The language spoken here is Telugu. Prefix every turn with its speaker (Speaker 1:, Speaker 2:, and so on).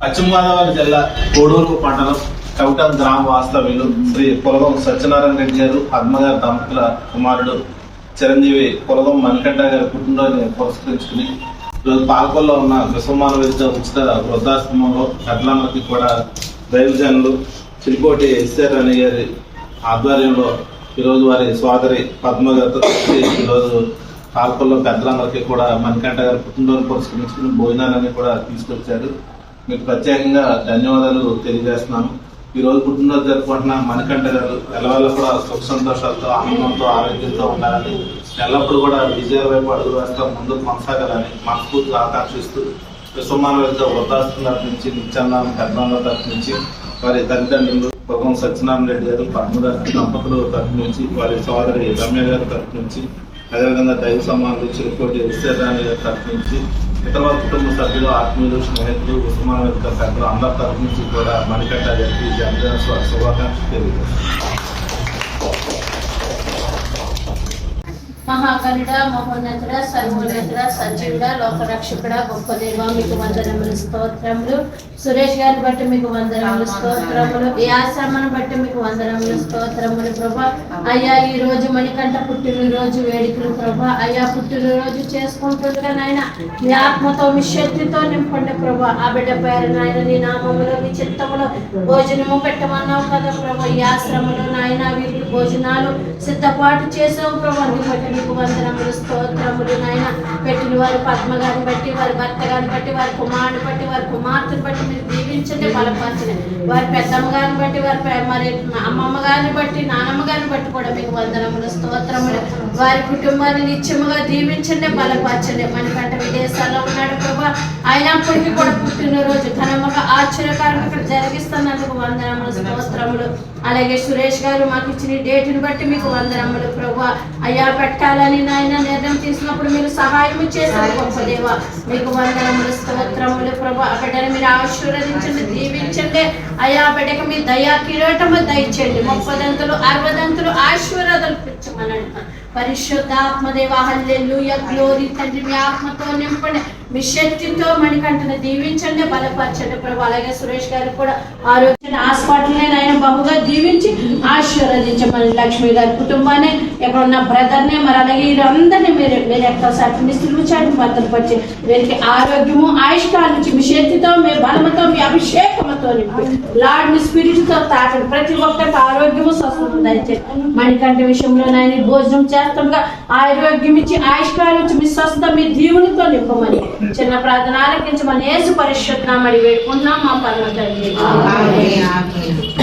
Speaker 1: పశ్చిమ గోదావరి జిల్లా కోడూరు మండలం కవిటం గ్రామ వాస్తవ్యులు శ్రీ కులగం సత్యనారాయణ రెడ్డి గారు పద్మగారి దంపతుల కుమారుడు చిరంజీవి కులగం మణికంఠ గారి పుట్టినరోజుని పురస్కరించుకుని ఈరోజు పాలకొల్లో ఉన్న విశ్వమాన విద్య ఉచిత వృద్ధాశ్రమంలో పెద్దలందరికీ కూడా దైవజనులు చిరుకోటి ఎస్ఆర్ అని గారి ఆధ్వర్యంలో ఈరోజు వారి సోదరి పద్మగారితో ఈరోజు పాలకొల్లో పెద్దలందరికీ కూడా మణికంఠ గారి పుట్టినరోజు పురస్కరించుకుని భోజనాలన్నీ కూడా తీసుకొచ్చారు. మీకు ప్రత్యేకంగా ధన్యవాదాలు తెలియజేస్తున్నాను. ఈ రోజు పుట్టినరోజు జరుపుకుంటున్న మణికంఠ గారు ఎల్లవల్ల కూడా సుఖ సంతోషాలతో ఆనందంతో ఆరోగ్యంతో ఉండాలని ఎల్లప్పుడూ కూడా విజయాల వైపు అడుగు వేస్తా ముందు కొనసాగాలని మనస్ఫూర్తిగా ఆకాంక్షిస్తూ విశ్వమానవులతో విద్య వృద్ధాశ్రమం తరఫు నుంచి నిత్యానంద తరఫు నుంచి వారి తల్లిదండ్రులు పొగం సత్యనారాయణ రెడ్డి గారు పద్మగారి దంపతులు తరఫు నుంచి వారి సోదరి రమ్య గారి తరఫు నుంచి అదేవిధంగా దైవ సమానులు చిరుకోటి విశ్వరాణి గారి తరఫు నుంచి ఇతర కుటుంబ సభ్యులు ఆత్మీయులు స్నేహితులు ఉస్మాన్ వెనుక సభ్యులు అందరి తరఫు నుంచి కూడా మణికట్ట జరిపి జన్మదిన శుభ- శుభాకాంక్షలు తెలియజేస్తాను
Speaker 2: మహాకరుడ మహోన్నతుడ సర్వోన్నతుడ సజీవుడ లోకరక్షకుడ గొప్ప దేవ మీకు వందనములు స్తోత్రములు. సురేష్ గారిని బట్టి మీకు వందనములు స్తోత్రములు. ఈ ఆశ్రమను బట్టి మీకు వందనములు స్తోత్రములు ప్రభా. అయ్యా ఈ రోజు మణికంఠ పుట్టినరోజు వేడుకలు ప్రభా. అయ్యా పుట్టినరోజు చేసుకుంటుండగా నాయన మీ ఆత్మతో మీ శక్తితో నింపండి ప్రభా. ఆ బిడ్డ పేరు నాయన నీ నామములో నీ చిత్తములో భోజనము పెట్టమన్నావు కదా ప్రభా. ఈ ఆశ్రమంలో నాయన వీరికి భోజనాలు సిద్ధపాటు చేసావు ప్రభా. నీకు మీకు వందనములు స్తోత్రములు నాయన. పెట్టిన వారి పద్మ గారిని బట్టి వారి భర్త గారిని బట్టి వారి కుమారుని బట్టి వారి కుమార్తెను బట్టి మీరు దీవించండి బలపరచండి. వారి పెద్దమ్మ గారిని బట్టి వారి మరి అమ్మమ్మ గారిని బట్టి నానమ్మ గారిని బట్టి కూడా మీకు వందనములు స్తోత్రములు. వారి కుటుంబాన్ని నిత్యముగా దీవించండి బలపరచండి. మనకంటే విదేశాల్లో ఉన్నాడు ప్రభా. అయినప్పటికీ కూడా పుట్టినరోజు ఘనముగా ఆశ్చర్యకరంగా ఇక్కడ జరిగిస్తున్నందుకు వందనములు స్తోత్రములు. అలాగే సురేష్ గారు మాకు ఇచ్చిన డేట్ని బట్టి మీకు వందనములు ప్రభు. అయ్యా పెట్టాలని నాయన నిర్ణయం తీసుకున్నప్పుడు మీరు సహాయం చేశారు గొప్ప దేవ. మీకు వందనములు స్తోత్రములు ప్రభు. ఆ బిడ్డను మీరు ఆశీర్వదించండి దీవించండి. అయ్యా బిడ్డకు మీ దయా కిరీటము దయచేయండి. ముప్పదంతులు అరవదంతులు ఆశీర్వాదాలు పిచ్చమనండి పరిశుద్ధాత్మదేవ హల్లెలూయ గ్లోరీ తండ్రి మీ ఆత్మతో నింపండి. మీ శక్తితో మణికంఠను దీవించండి బలపరచండి. ప్రభు అలాగే సురేష్ గారు కూడా ఆరోగ్య హాస్పిటల్ ఆయన బహుగా దీవించి ఆశీర్వదించమని లక్ష్మి గారి కుటుంబాన్ని ఇక్కడ ఉన్న బ్రదర్ మరి అలాగే వీరందరినీ మీరు మీరు ఎక్కడ సాటి సులువు చాటు భద్రపరిచి వీరికి ఆరోగ్యము ఆయుష్కాల నుంచి మీ శక్తితో మీ బలముతో మీ అభిషేకముతో నింపి లార్డ్ మీ స్పిరిట్తో తాకండి. ప్రతి ఒక్కరికి ఆరోగ్యము స్వస్థత దయచేసి మణికంఠ విషయంలో నాయన భోజనం చేస్తుండగా ఆరోగ్యం ఇచ్చి ఆయుష్కాలు నుంచి మీ స్వస్థత మీ దీవునితో నింపమని చిన్న ప్రార్థన ఆలకించమని ఏసు పరిశుద్ధమని వేడుకుంటున్నాం. మా పర్వతండి Amém.